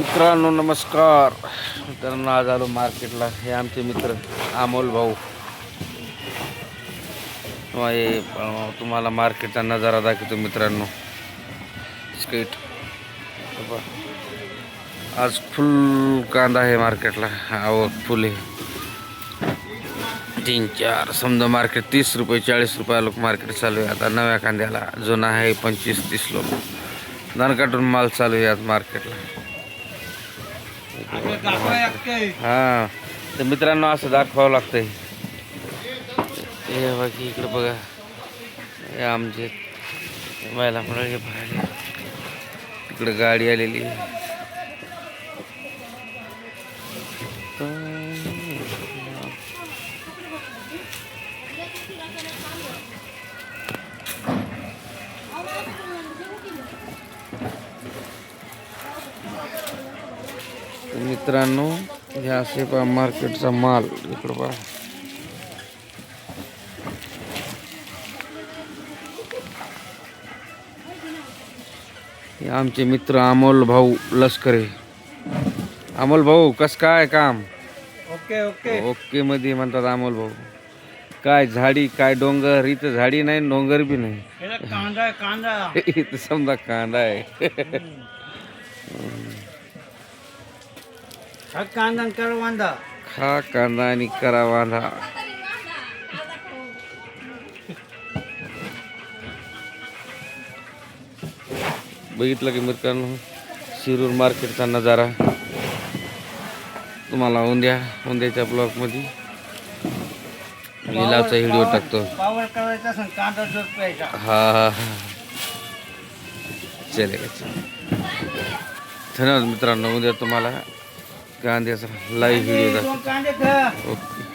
मित्रांनो नमस्कार. मित्रांनो आज आलो मार्केटला. हे आमचे मित्र अमोल भाऊ. हो, हे तुम्हाला मार्केटचा नजारा दाखवतो मित्रांनो. स्केट. आज फुल कांदा आहे मार्केटला. आवक फुल आहे. तीन चार समजा मार्केट तीस रुपये चाळीस रुपया लोक मार्केट चालू आहे. आता नव्या कांद्याला जुना आहे पंचवीस तीस लोक. धान काटून माल चालू आहे आज मार्केटला. हा. तर मित्रांनो असं दाखवावं लागतंय. हे बाकी इकडे बघा. हे आमचे महिला हे बाहेर तिकडे गाडी आलेली मित्रांनो हे असे पहा मार्केटचा माल इकडं पहा हे आमचे मित्र अमोल भाऊ लष्करे. अमोल भाऊ कस काय काम? Okay okay. ओके मध्ये म्हणतात अमोल भाऊ. काय झाडी काय डोंगर? इथं झाडी नाही डोंगर बी नाही. कांदा कांदा. इथं समजा कांदा आहे. हा कांदा आणि करवांदा खा कांदा आणि करा वांधा बघितलं की मित्रांनो शिरूर मार्केटचा नजारा तुम्हाला उद्या उद्याच्या ब्लॉगमध्ये लिलावचा व्हिडिओ टाकतो. पावर करायचा असेल कांदा जोड प्यायचा हा हा हा. चल. धन्यवाद मित्रांनो उद्या तुम्हाला कांद्याचा लाईव्ह व्हिडिओ ओके